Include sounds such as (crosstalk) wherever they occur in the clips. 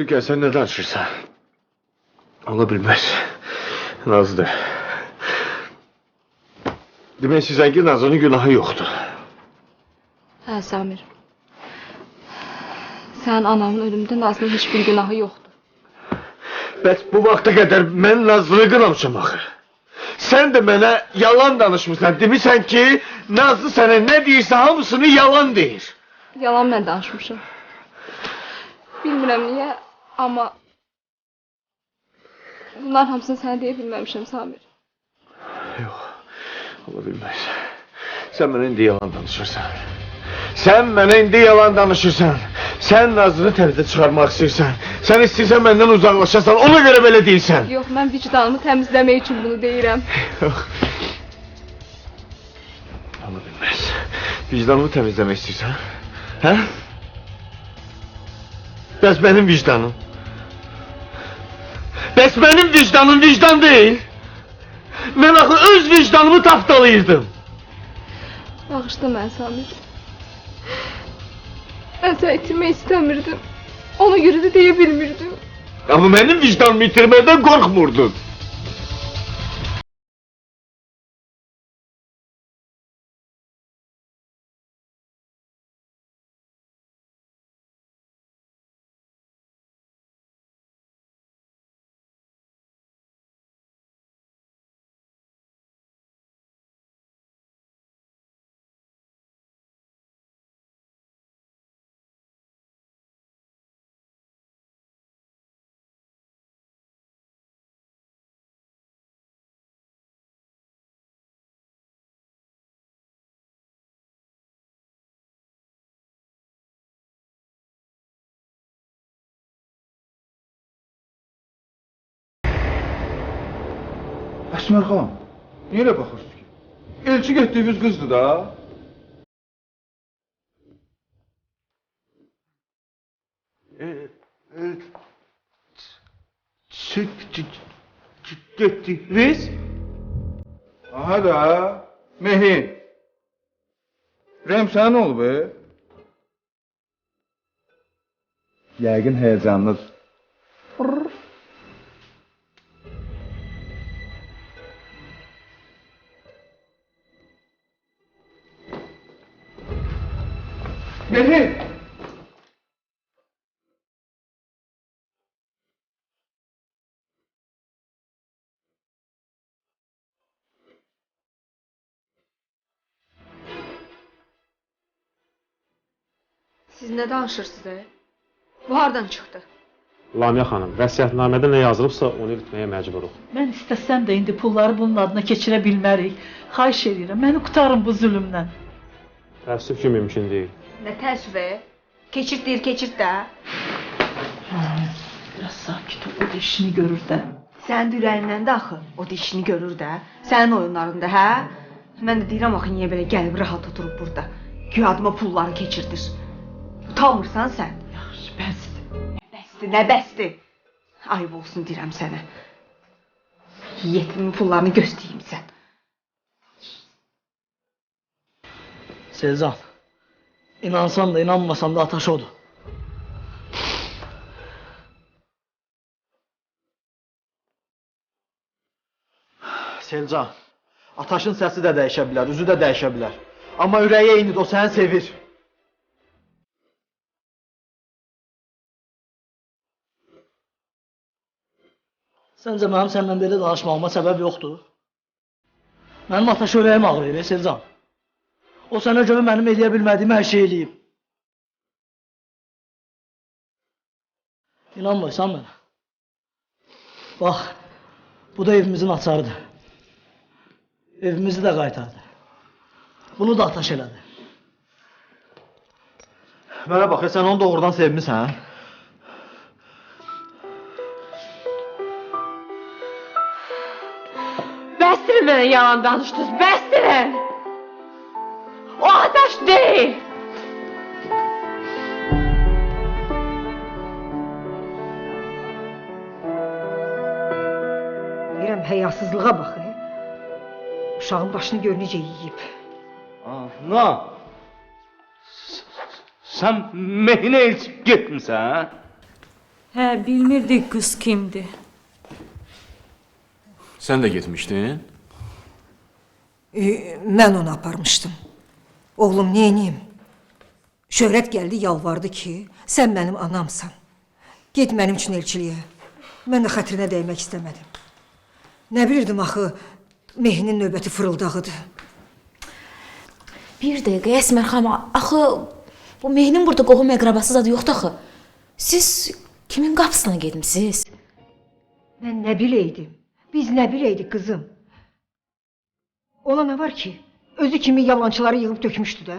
Türkan sen ne danışırsan? Ola bilmez. Nazlı. Demek sizden ki Nazlı'nın günahı yoktu. Hə, Samir. Sənin anamın ölümündə Nazlının heç bir günahı yoxdur. Bəs bu vaxta qədər mən Nazlı'nı qınamışam axı. Sən də mənə yalan danışmısan. Demirsən ki, Nazlı sənə nə deyirsə hamısını yalan deyir. Yalan mən danışmışam. Bilmirəm niyə, amma bunların hamısını sənə deyə bilməmişəm Samir. Yox, ola bilməz. Sən mənə indi yalan danışırsan. Sən mənə indi yalan danışırsan. Sən Nazlı'nı təmizə çıxarmaq istəyirsən. Sən istəyirsən məndən uzaqlaşasan. Ona görə belə deyirsən. Yox, mən vicdanımı təmizləmək üçün bunu deyirəm. Yox. Ola bilməz. Vicdanımı təmizləmək istəyirsən? Hə? Bəs mənim vicdanım? Bəs mənim vicdanım vicdan deyil. Mən axı öz vicdanımı tapdalayırdım. Bağışla mən Samir. Mən səni itirmək istəmirdim. Ona görə də deyə bilmirdim. Amma mənim vicdanımı itirməkdən qorxmurdun. Əsmər xan, niyə elə baxırsınız ki? Elçi getdiyimiz qızdır da. Biz? Aha da, Mehi. Rəm sənə nə olub be? Yəqin həyəcanlıdır. Mehi! Siz nə danışırsınız? e? Bu hardan çıxdı? Lamia xanım, vəsiyyətnamədə nə yazılıbsa onu etməyə məcburuq. Mən istəsəm də indi pulları bunun adına keçirə bilmərik. Xahiş edirəm, məni qurtarın bu zülmdən. Təəssüf ki, mümkün deyil. Nə təəssüfü? Keçirt deyir, keçirt də. Biraz sakit ol, o da işini görür də. Sənin ürəyindən də axı o dişini görür də. Sənin oyunlarında, hə? Mən də deyirəm axı niyə belə gəlib rahat oturub burada. Güya adıma pulları keçirdir. Utanmırsan sən? Yaxşı, bəsdir. Bəsdir, nə bəsdir? Ayıb olsun deyirəm sənə. Yetimin pullarını göstəreyim sən. Selcan. İnansan da inanmasan da ataş odur. Selcan. Ataşın səsi də dəyişə bilər, üzü də dəyişə bilər. Amma ürəyi eynidir, o səni sevir. Səncə mənim səndən belə danışmağıma səbəb yoxdur? Mənim ataş ürəyim ağrıyır, e, Selcan. O sənə görə mənim eləyə bilmədiyim hər şey eləyib. İnanmırsan mənə? Bax, bu da evimizin açarıdır. Evimizi də qaytardı. Bunu da ataş elədi. Mənə bax, sən onu doğrudan sevmisən? Bəsdirin mənə yalan danışdınız, bəsdirin! Deyil! Deyirəm həyasızlığa bax. E. Uşağın başını gör necə yeyib. Ana! Sən Mehinə elçib getmisən? Hə, bilmirdik qız kimdir. Sən də getmişdin? E, mən onu aparmışdım. Oğlum neyiniyim? Şöhrət gəldi yalvardı ki, sən mənim anamsan. Get mənim üçün elçiliyə. Mən də xətrinə dəymək istəmədim. Nə bilirdim axı, Mehinin növbəti fırıldağıdır. Bir dəqiqə Əsmər xanım, axı bu Mehnin burada qohum əqrabası zad yoxdur axı. Siz kimin qapısına getmisiniz? Mən nə biləydim? Biz nə biləydik qızım? Ona nə var ki? Özü kimi yalançıları yığıb tökmüşdü də.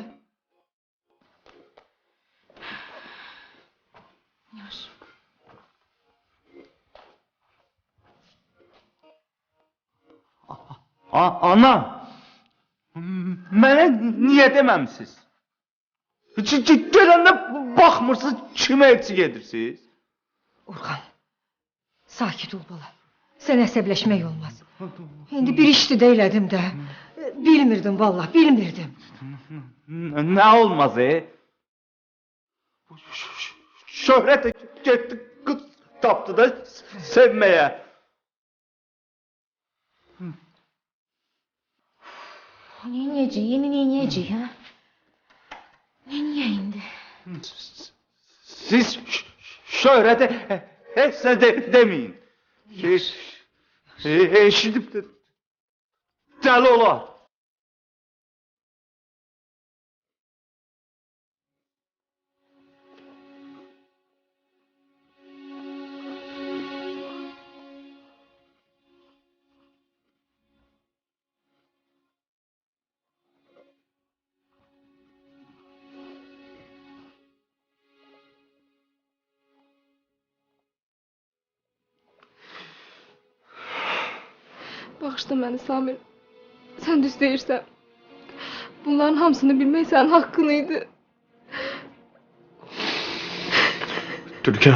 A ana. Mənə niyə ki, gələndə baxmırsınız kimə elçi gedirsiniz? Orxan, sakit ol bala. Sən əsəbləşmək olmaz. İndi bir işdi də elədim də. Bilmirdim vallahi bilmirdim. Ne olmazı? Şöhret kız taptı da sevmeye. Ninyeci, yeni ninyeci ya. Ninye indi. Siz şöhrete hepsine de demeyin. Eşidip de deli. Bağışla məni Samir. Sən düz deyirsən. Bunların hamısını bilmək sənin haqqın idi. Türkan.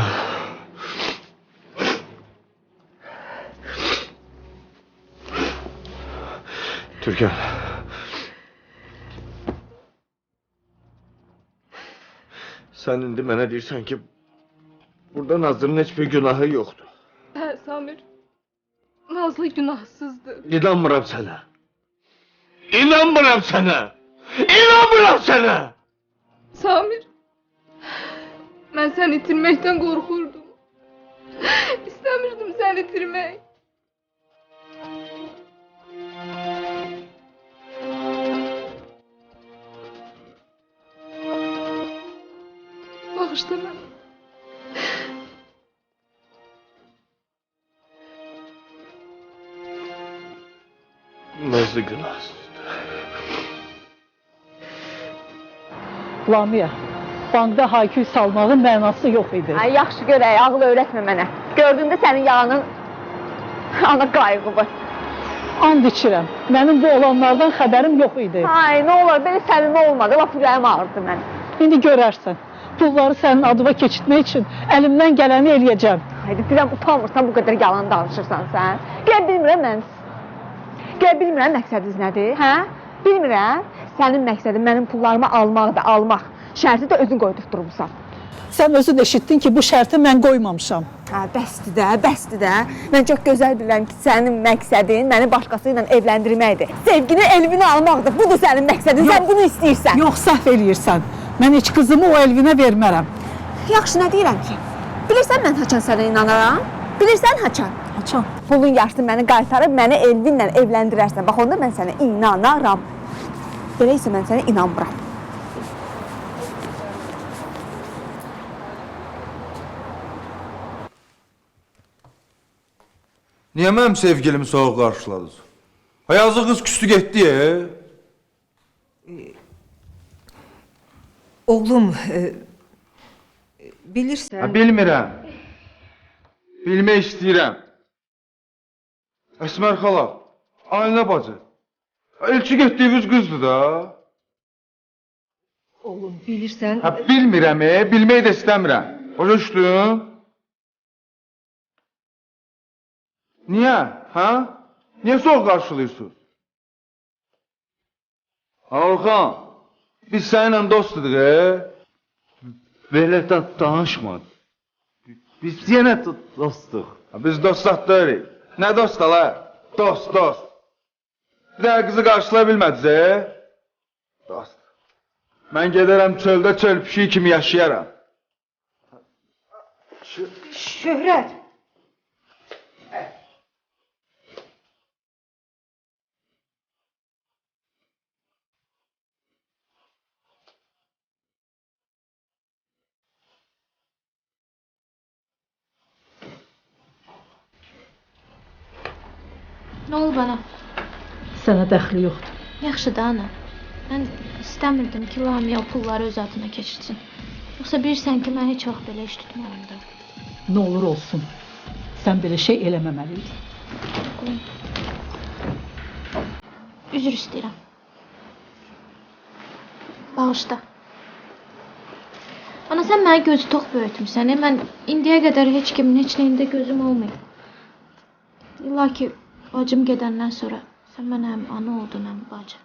Türkan. Sən indi mənə deyirsən ki, burada Nazırın heç bir günahı yoxdur. Hə, Samir. Nazlı günahsızdır. İnanmıram sana. İnanmıram sana. İnanmıram sana. Samir. Ben seni itirmekten korkurdum. İstemirdim seni itirmek. Bağışla. Lamiyə, bankda hayküy salmağın mənası yox idi. Ay yaxşı görək, ağıl öyrətmə mənə. Gördüm də sənin yalanın ana qayğıbı. And içirəm. Mənim bu olanlardan xəbərim yox idi. Ay, nə olar, belə səmimi olmadı. Lap ürəyim ağrıdı mənim. İndi görərsən. Pulları sənin adıma keçirtmək üçün əlimdən gələni eləyəcəm. Haydi deyirəm utanmırsan bu qədər yalan danışırsan sən. Gəl bilmirəm mən. Gəl bilmirəm məqsədiniz nədir, hə? Bilmirəm. Sənin məqsədin mənim pullarımı almaqdır, almaq. Şərti də özün qoydurtdurmusan. Sən özün eşitdin ki, bu şərti mən qoymamışam. Hə, bəsdir də, bəsdir də. Mən çox gözəl bilirəm ki, sənin məqsədin məni başqası ilə evləndirməkdir. Sevgini elvinə almaqdır. Budur sənin məqsədin. Sən bunu istəyirsən. Yox, səhv eləyirsən. Mən heç qızımı o Elvinə vermərəm. Yaxşı, nə deyirəm ki? Bilirsən mən haçan sənə inanaram? Bilirsən haçan? Haçan? Pulun yarısını məni qaytarıb məni Elvinlə evləndirərsən. Bax onda mən sənə inanaram. Belə isə mən sənə inanmıram. Niyə mənim sevgilimi soğuk qarşıladınız? Ha yazıq qız küstü getdi ya. Oğlum, e, bilirsən... Ha bilmirəm. Bilmək istəyirəm. Əsmər xala, Ayna bacı. Elçi getdiyiniz qızdır da. Oğlum, bilirsən... Ha bilmirəm, e, bilməyi də istəmirəm. Başa düşdün? Niyə? Ha? Niyə soğuk qarşılayırsınız? Orxan, biz səninlə dostuduq, e? Belə də danışma. Biz yenə do- dostuq. Biz dostlar deyilik. Nə dostalar? Dost, dost. Bir də qızı qarşılaya bilmədiniz, e? Dost. Mən gedərəm çöldə çöl pişiyi kimi yaşayaram. Şöhrət. Nə olub ana? Sənə dəxli yoxdur. Yaxşı da ana. Mən istəmirdim ki, Lamiya o pulları öz adına keçirsin. Yoxsa bilirsən ki, mən heç vaxt belə iş tutmaram da. Nə olur olsun. Sən belə şey eləməməliydin. Üzr istəyirəm. Bağışla. Ana sən məni gözü tox böyütmüsən. e? Mən indiyə qədər heç kimin heç nəyində gözüm olmayıb. İlla ki bacım gedəndən sonra sən mənə həm ana oldun, həm bacı.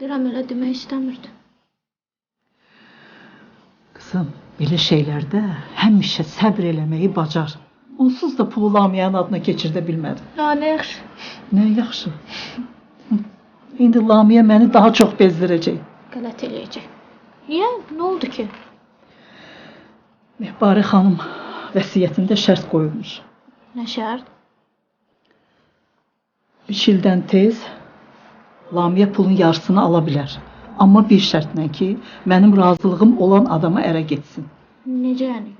Deyirəm elə demək istəmirdim. Qızım, belə şeylərdə həmişə səbr eləməyi bacar. Onsuz da pulu Lamiyanın adına keçirdə bilmədim. Ha, nə yaxşı. Nə yaxşı. İndi Lamiyə məni daha çox bezdirəcək. Qələt eləyəcək. Niyə? Nə oldu ki? Mehbari xanım vəsiyyətində şərt qoyulmuş. Nə şərt? 3 ildən tez Lamiyə pulun yarısını ala bilər. Amma bir şərtlə ki, mənim razılığım olan adama ərə getsin. Necə yəni?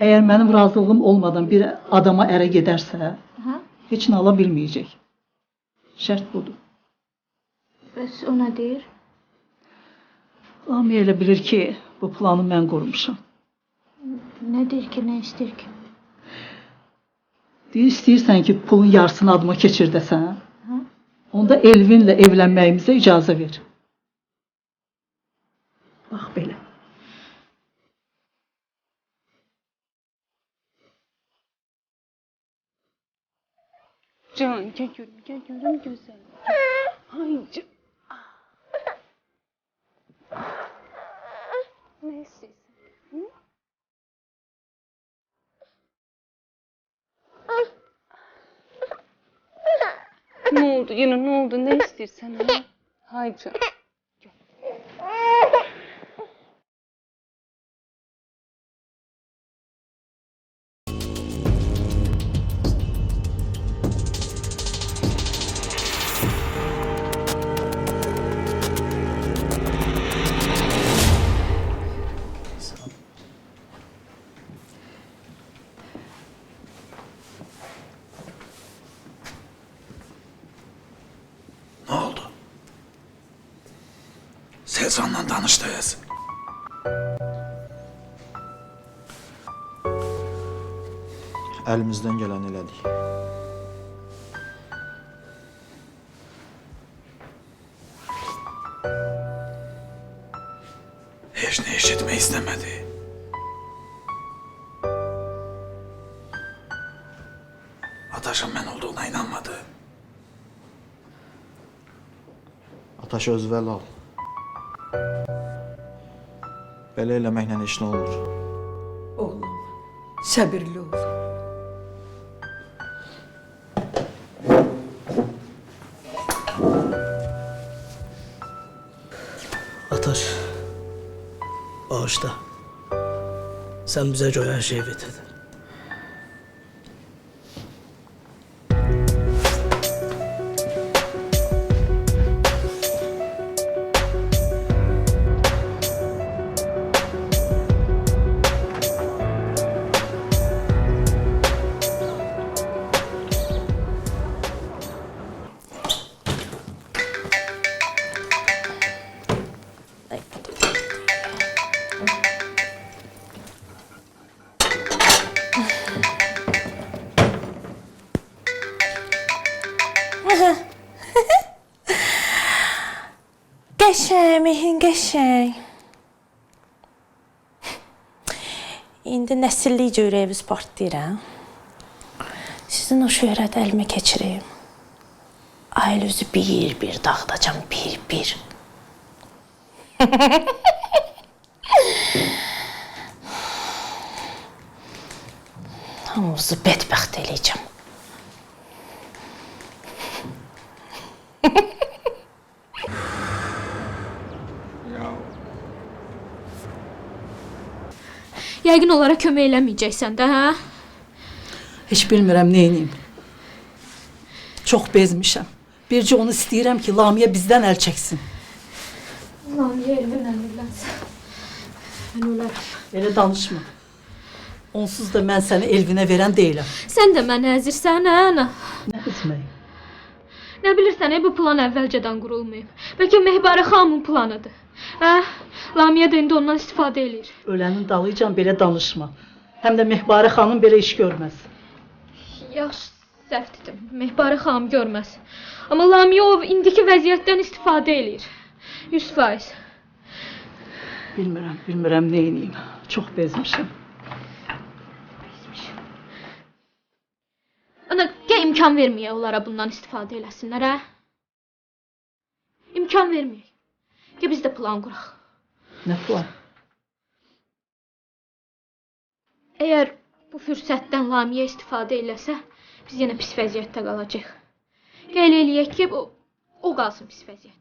Əgər mənim razılığım olmadan bir adama ərə gedərsə, Hə? heç nə ala bilməyəcək. Şərt budur. Bəs o nə deyir? Lamiyə elə bilir ki, bu planı mən qurmuşam. Nə deyir ki, nə istəyir ki? Deyir, istəyirsən ki, pulun yarısını adıma keçirdəsən, Hə? onda Elvinlə evlənməyimizə icazə ver. Bax belə. Can gel görüm gel görüm güzel. Ay can. Ne ne oldu yine? Ne oldu? Ne istiyorsan ha? Hay (laughs) Selcanla danışdınız. Əlimizdən gələni elədik. Heç nə eşitmək istəmədi. Ataşın mən olduğuna inanmadı. Ataş özvəl al. Belə eləməklə heç nə olmur. Oğlum, səbirli ol. Ataş. Bağışla. Sən bizə görə hər şeyi bitirdin. (laughs) Geçen mihin geçen. İndi nəsillikcə ürəyimiz partlayır. Sizin o şöhrət əlimə keçirim. Ayıl üzü bir bir dağıdacam, bir bir. (laughs) Hamımızı bədbəxt eləyəcəm. Yəqin onlara kömək eləməyəcəksən də, hə? Heç bilmirəm nə edeyim. Çox bezmişəm. Bircə onu istəyirəm ki, Lamiyə bizdən əl çəksin. Lamiyə elminlə evlənsin. Mən ölərəm. Elə danışma. Onsuz da mən səni Elvinə verən deyiləm. Sən də məni əzirsən, hə, ana? Nə bilirsən, e, bu plan əvvəlcədən qurulmayıb. Bəlkə Mehbara xanımın planıdır. Hə? Lamiyə də indi ondan istifadə eləyir. Ölənin dalıycan belə danışma. Həm də Mehbarə xanım belə iş görməz. Yaxşı, səhv dedim. Mehbara xanım görməz. Amma Lamiyə o indiki vəziyyətdən istifadə eləyir. 100%. Bilmirəm, bilmirəm nə edeyim. Çox bezmişəm. Ana, gəl imkan verməyək onlara bundan istifadə eləsinlər, hə? İmkan verməyək. Gəl biz də plan quraq. Nə plan? Əgər bu fürsətdən Lamiyə istifadə eləsə, biz yenə pis vəziyyətdə qalacağıq. Gəl eləyək ki, o, o qalsın pis vəziyyətdə.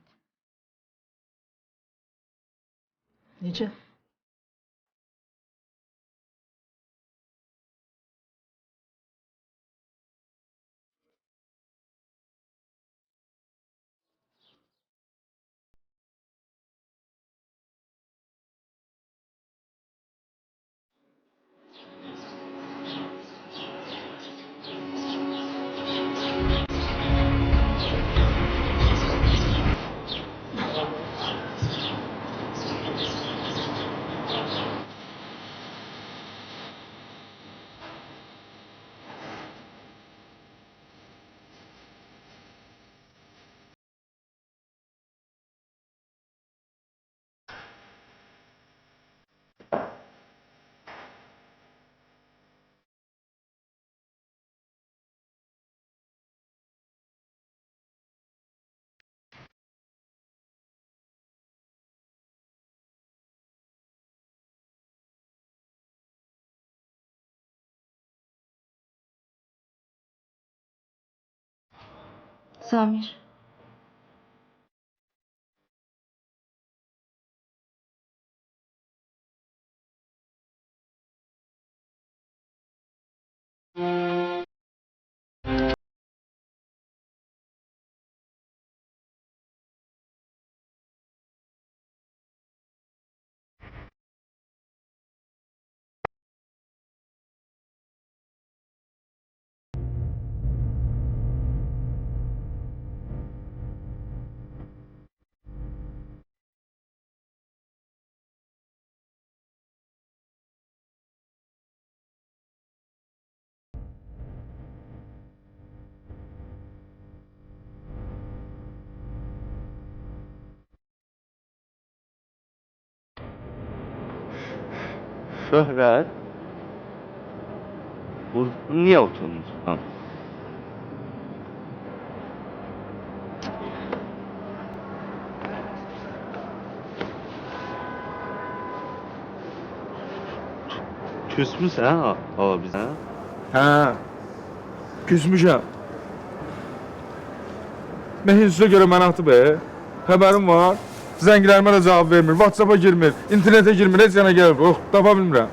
Necə? Samir. şöhret bu niye oturmuş lan? Küsmüş ha abi bize. Ha. Küsmüşəm. Nə hisə görə mən atıb, xəbərim var. Zənglərimə də cavab vermir, WhatsApp-a girmir, internetə girmir, heç yana gəlmir. Oh, tapa bilmirəm.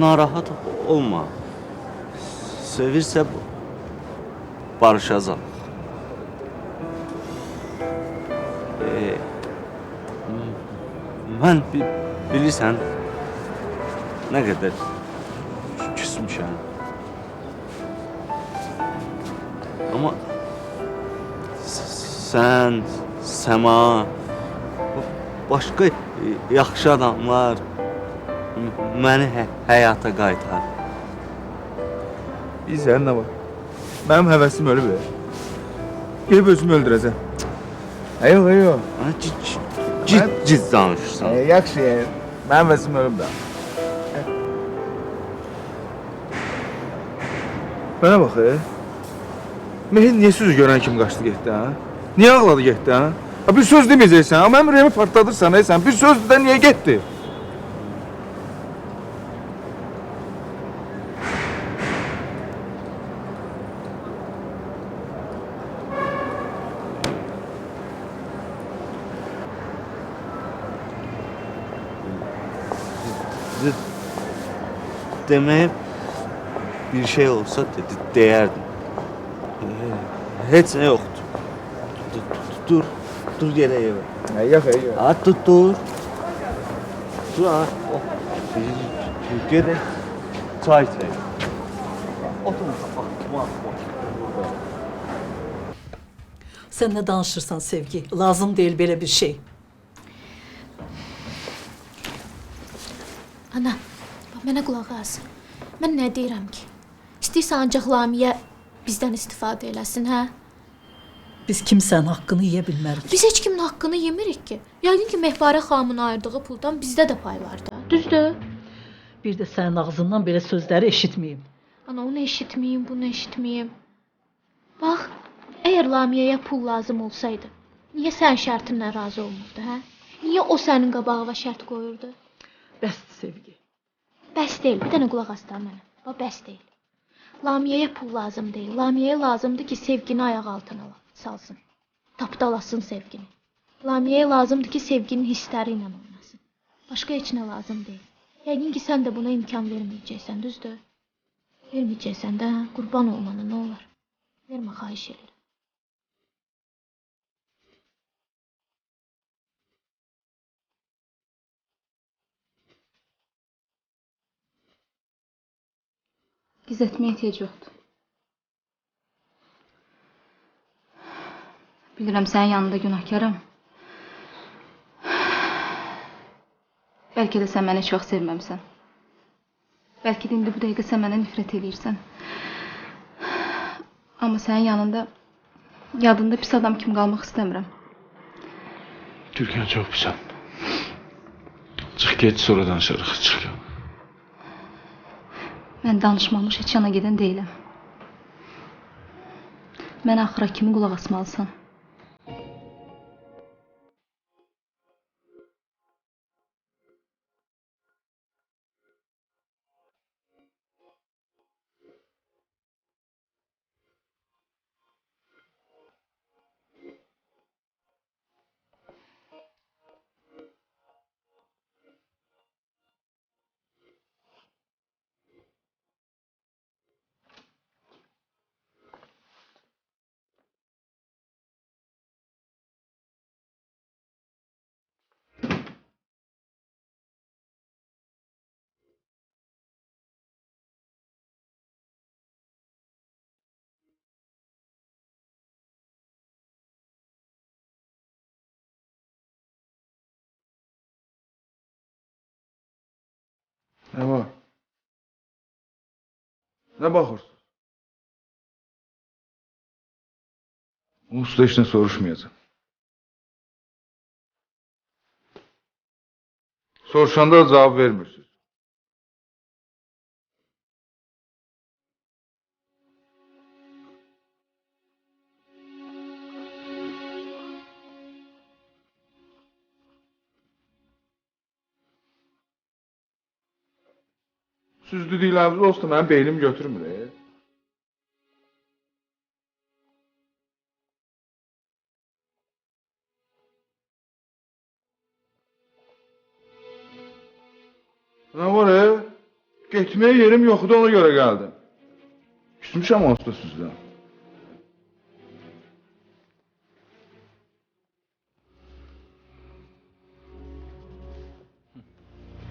Narahat olma. Sevirsə barışacaq. E, mən bi bilirsən nə qədər küsmüşəm. Amma s- sən, Səma, başqa yaxşı adamlar məni hə həyata qaytar. Bilirsən nə var? Mənim həvəsim ölüb. e. Gedib özümü öldürəcəm. Yox, yox. Cid cid danışırsan. Yaxşı, e. Mənim həvəsim ölüb də. Mənə bax, e. Mehin niyə sözü görən kimi qaçdı getdi ha? Niyə ağladı getdi ha? Ha bir söz deməyəcəksən. Amma mənim ürəyimi partladırsan, ey. Bir söz də niyə getdi? Demek bir şey olsa de- değerdim hiç yok. Dur, dur, dur yere yere. Ya yok, yok. At tut dur. Dur ha. Oh, Türkiye'de çay içelim. Otur. Sen ne danışırsan Sevgi. Lazım değil böyle bir şey. Ana, bax mənə qulaq as. Mən nə deyirəm ki? İstəyirsən ancaq Lamiyə bizdən istifadə eləsin, hə? Biz kimsənin haqqını yeyə bilmərik. Biz heç kimin haqqını yemirik ki. Yəqin ki, Mehbarə xanımın ayırdığı puldan bizdə də pay var da. Düzdür? Bir də sənin ağzından belə sözləri eşitməyim. Ana, onu eşitməyim, bunu eşitməyim. Bax, əgər Lamiyəyə pul lazım olsaydı, niyə sən şərtinlə razı olmurdu, hə? Niyə o sənin qabağına şərt qoyurdu? Bəsdir sevgi. Bəs deyil, bir dənə qulaq as da mənə. Bax, bəs deyil. Lamiyəyə pul lazım deyil. Lamiyəyə lazımdır ki, sevgini ayaq altına salsın. Tapdalasın sevgini. Lamiyəyə lazımdır ki, sevginin hissləri ilə oynasın. Başqa heç nə lazım deyil. Yəqin ki, sən də buna imkan verməyəcəksən, düzdür? Verməyəcəksən də, qurban olmanı nə olar? Vermə, xahiş edirəm. Gizlətməyə ehtiyac yoxdur. Bilirəm sənin yanında günahkaram. Bəlkə də sən məni heç vaxt sevməmisən. Bəlkə də indi bu dəqiqə sən mənə nifrət eləyirsən. Amma sənin yanında yadında pis adam kimi qalmaq istəmirəm. Türkan çok pis. Çık get sonra danışırıq. Çık. Mən danışmamış heç yana gedən deyiləm. Mən axıra kimi qulaq asmalısan. Nə var? Nə baxırsın? Usta heç nə soruşmayacağam. Soruşanda da cavab vermirsiniz. düz dilabız olsun ben beynim götürmür. E. Ne var e? Gitmeye yerim yoktu ona göre geldim. Küsmüşəm onsuz sizdən.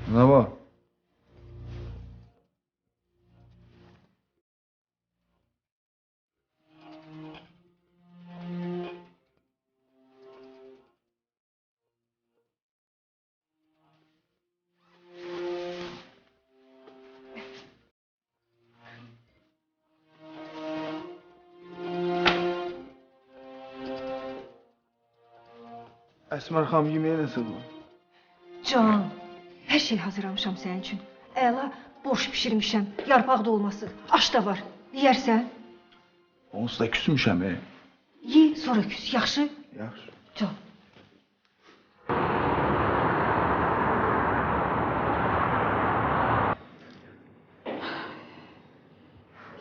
Nə var? Əsmər xanım yeməyə nə sığmır? Can, hər şey hazırlamışam sənin üçün. Əla borş bişirmişəm, yarpaq dolması, aş da var. Yeyərsən? Onsuz da küsmüşəm. E. Ye, sonra küs, yaxşı? Yaxşı. Can.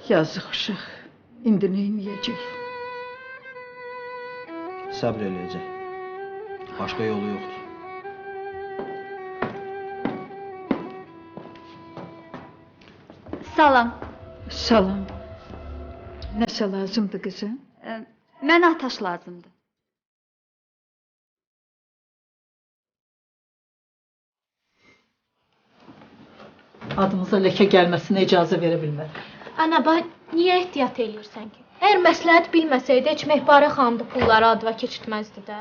Yazıq uşaq. İndi nə edəcək? Səbr eləyəcək. Başqa yolu yoxdur. Salam. Salam. Nəsə lazımdır qızım? Ə, Mənə ataş lazımdır. Adımıza ləkə gəlməsinə icazə verə bilmərik. Ana, bax, niyə ehtiyat eləyirsən ki? Əgər məsləhət bilməsəydi, heç Mehbarə xanım da pulları adıva keçirtməzdi də.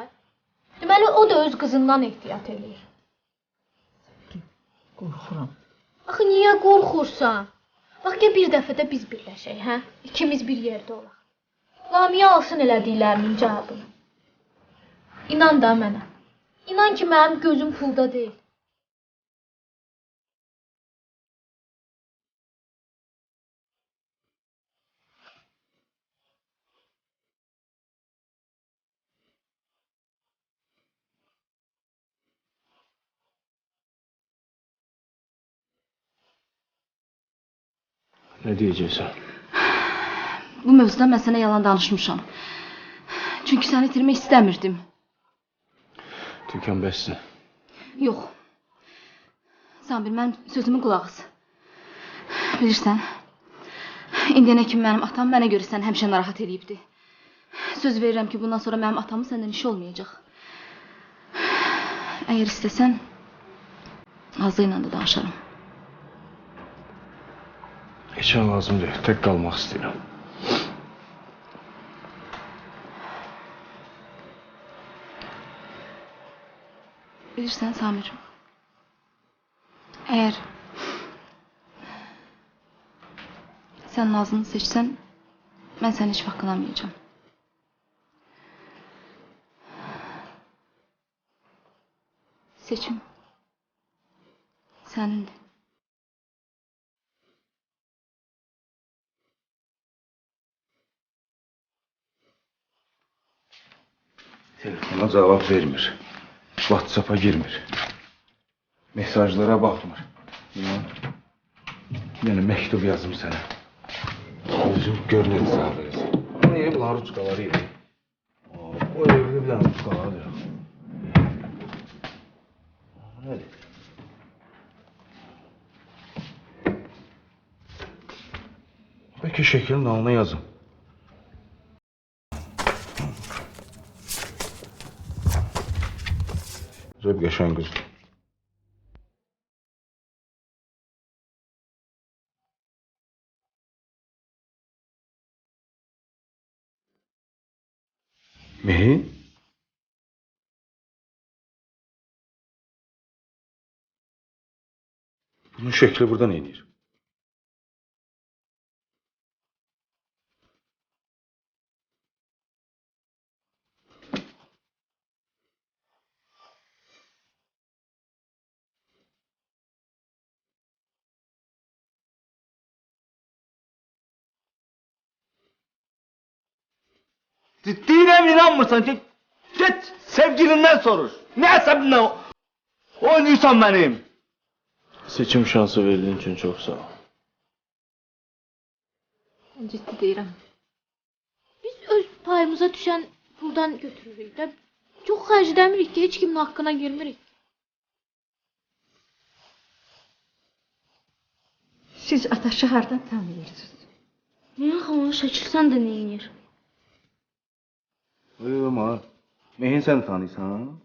Deməli, o da öz qızından ehtiyat eləyir. Qorxuram. Axı niyə qorxursan? Bax, gəl bir dəfə də biz birləşək, hə? İkimiz bir yerdə olaq. Lamiyə alsın elədiklərinin cavabını. İnan da mənə. İnan ki, mənim gözüm pulda deyil. Nə deyəcəksən? Bu mövzuda mən sənə yalan danışmışam. Çünki səni itirmək istəmirdim. Türkan bəssin. Yox. Samir, mənim sözümü qulaq as. Bilirsən, indiyənə kimi mənim atam mənə görə səni həmişə narahat eləyibdi. Söz verirəm ki, bundan sonra mənim atamın səndən işi olmayacaq. Əgər istəsən, Azı ilə də danışaram. Geçen lazım değil. Tek kalmak istiyorum. Bilirsen Samir'im. Eğer sen Nazlı'nı seçsen ben seni hiç bakılamayacağım. Seçim senindir. Telefona cevap vermir. WhatsApp'a girmir. Mesajlara bakmır. Ya. Yani mektup yazım sənə. Özüm gör nə cavab verəsən. Ama niyə bunlar? O evini bir dənə ruçkaları verir. Nədir? Bəlkə şəkilin alına yazım. Tabii yaşayan kız. Mehi? Bunun şekli buradan iniyor. Ciddiyle inanmırsan ki git sevgilinden sorur. Ne hesabına oynuyorsan benim. Seçim şansı verdiğin için çok sağ ol. Ciddi değilim. Biz öz payımıza düşen puldan götürürük de çok harcademirik ki hiç kimin hakkına girmirik. Siz ataşı hardan tanıyırsınız? Ne yaxın, şəkilsən də neyinir? 어휴, 뭐, 내 인생 다니상.